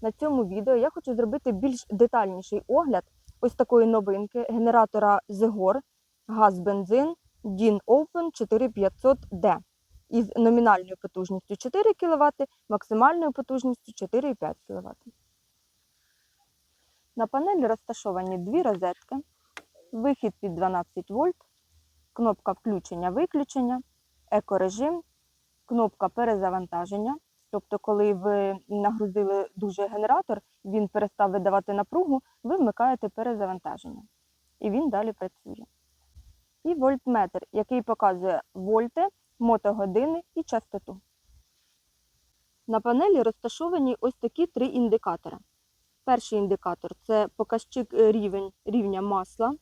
На цьому відео я хочу зробити більш детальніший огляд ось такої новинки генератора Zegor газ-бензин DIN Open 4500D із номінальною потужністю 4 кВт, максимальною потужністю 4,5 кВт. На панелі розташовані дві розетки, вихід під 12 вольт, кнопка включення-виключення, екорежим, кнопка перезавантаження. Тобто, коли ви нагрузили дуже генератор, він перестав видавати напругу, ви вмикаєте перезавантаження. І він далі працює. І вольтметр, який показує вольти, мотогодини і частоту. На панелі розташовані ось такі три індикатори. Перший індикатор це показчик рівень, рівня масла,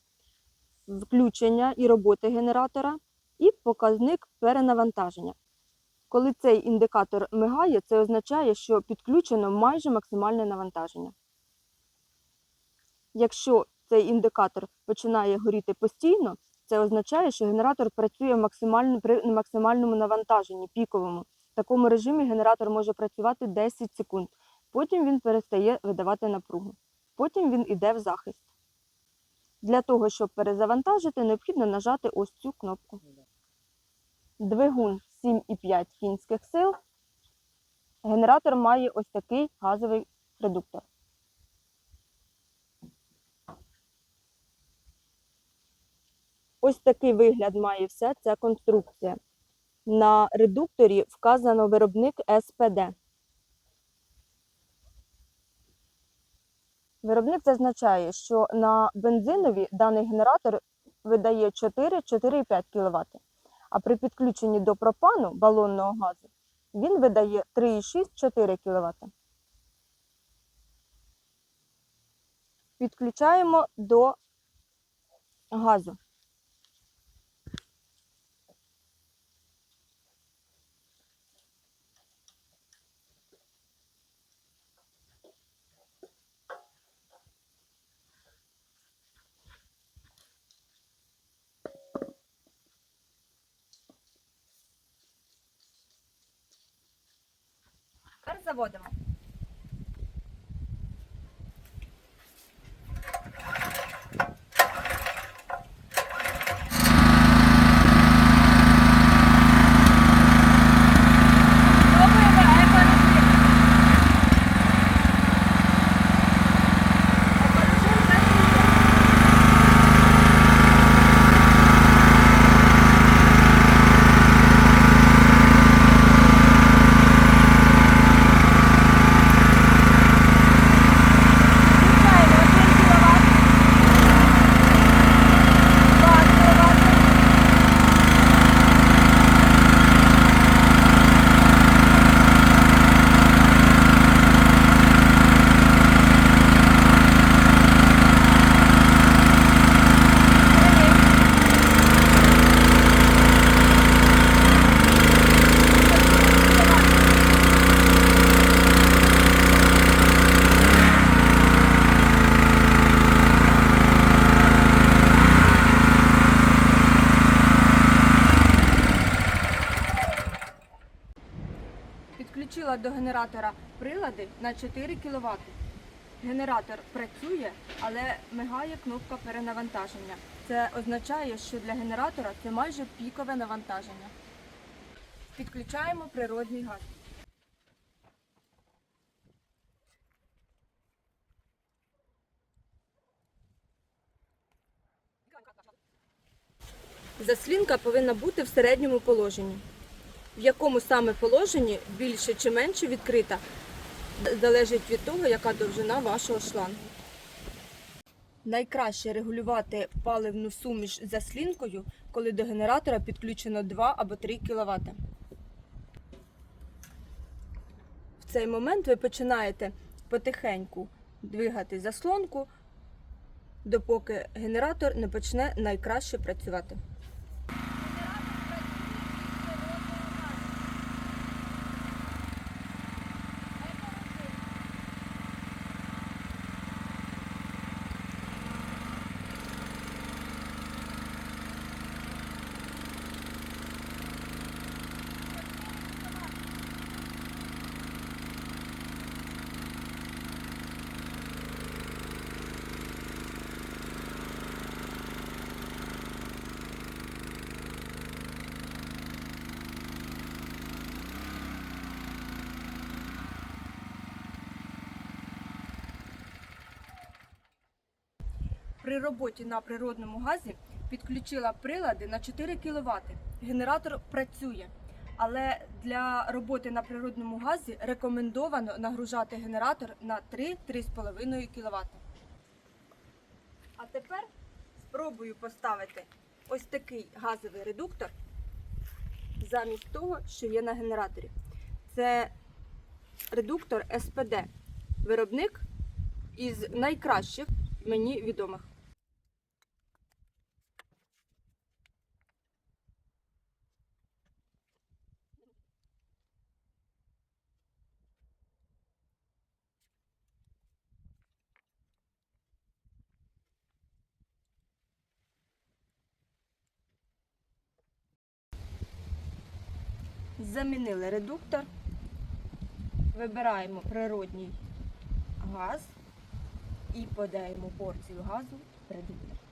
включення і роботи генератора, і показник перенавантаження. Коли цей індикатор мигає, це означає, що підключено майже максимальне навантаження. Якщо цей індикатор починає горіти постійно, це означає, що генератор працює максимально, при максимальному навантаженні, піковому. В такому режимі генератор може працювати 10 секунд. Потім він перестає видавати напругу. Потім він йде в захист. Для того, щоб перезавантажити, необхідно нажати ось цю кнопку. Двигун 7,5 кінських сил. Генератор має ось такий газовий редуктор. Ось такий вигляд має вся ця конструкція. На редукторі вказано виробник СПД. Виробник зазначає, що на бензинові даний генератор видає 4-4,5 кВт, а при підключенні до пропану балонного газу він видає 3,6-4 кВт. Підключаємо до газу. Тепер заводимо. Пробуємо екорежим. Екорежим працює. Включаємо 1 кВт. 2 кВт. Підключила до генератора прилади на 4 кВт. Генератор працює, але мигає кнопка перенавантаження. Це означає, що для генератора це майже пікове навантаження. Підключаємо природний газ. Заслінка повинна бути в середньому положенні. В якому саме положенні більше чи менше відкрита, залежить від того, яка довжина вашого шлангу. Найкраще регулювати паливну суміш заслінкою, коли до генератора підключено 2 або 3 кВт. В цей момент ви починаєте потихеньку двигати заслонку, допоки генератор не почне найкраще працювати. При роботі на природному газі підключила прилади на 4 кВт. Генератор працює, але для роботи на природному газі рекомендовано нагружати генератор на 3-3,5 кВт. А тепер спробую поставити ось такий газовий редуктор замість того, що є на генераторі. Це редуктор СПД. Виробник із найкращих мені відомих. Замінили редуктор. Вибираємо природній газ і подаємо порцію газу в редуктор.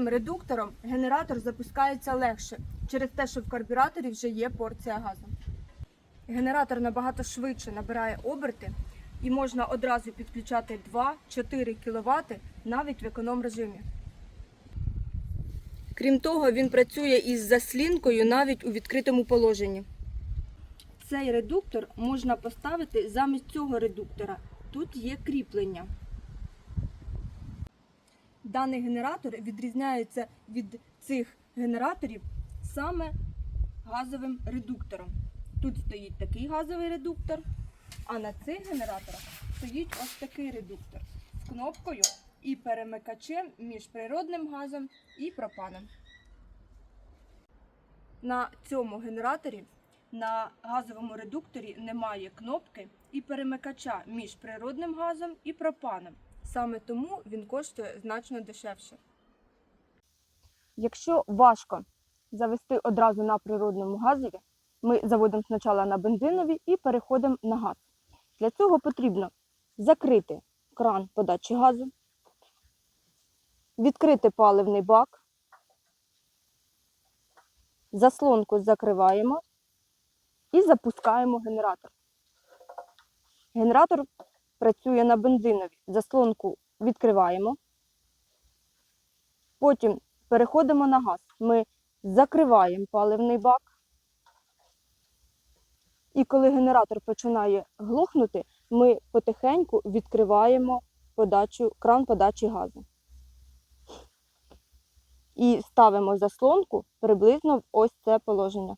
Цим редуктором генератор запускається легше через те, що в карбюраторі вже є порція газу. Генератор набагато швидше набирає оберти і можна одразу підключати 2-4 кВт навіть в економ режимі. Крім того, він працює із заслінкою навіть у відкритому положенні. Цей редуктор можна поставити замість цього редуктора. Тут є кріплення. Даний генератор відрізняється від цих генераторів саме газовим редуктором. Тут стоїть такий газовий редуктор, а на цих генераторах стоїть ось такий редуктор з кнопкою і перемикачем між природним газом і пропаном. На цьому генераторі на газовому редукторі немає кнопки і перемикача між природним газом і пропаном. Саме тому він коштує значно дешевше. Якщо важко завести одразу на природному газові, ми заводимо спочатку на бензинові і переходимо на газ. Для цього потрібно закрити кран подачі газу, відкрити паливний бак, заслонку закриваємо і запускаємо генератор. Генератор працює на бензинові. Заслонку відкриваємо. Потім переходимо на газ. Ми закриваємо паливний бак. І коли генератор починає глохнути, ми потихеньку відкриваємо подачу, кран подачі газу. І ставимо заслонку приблизно в ось це положення.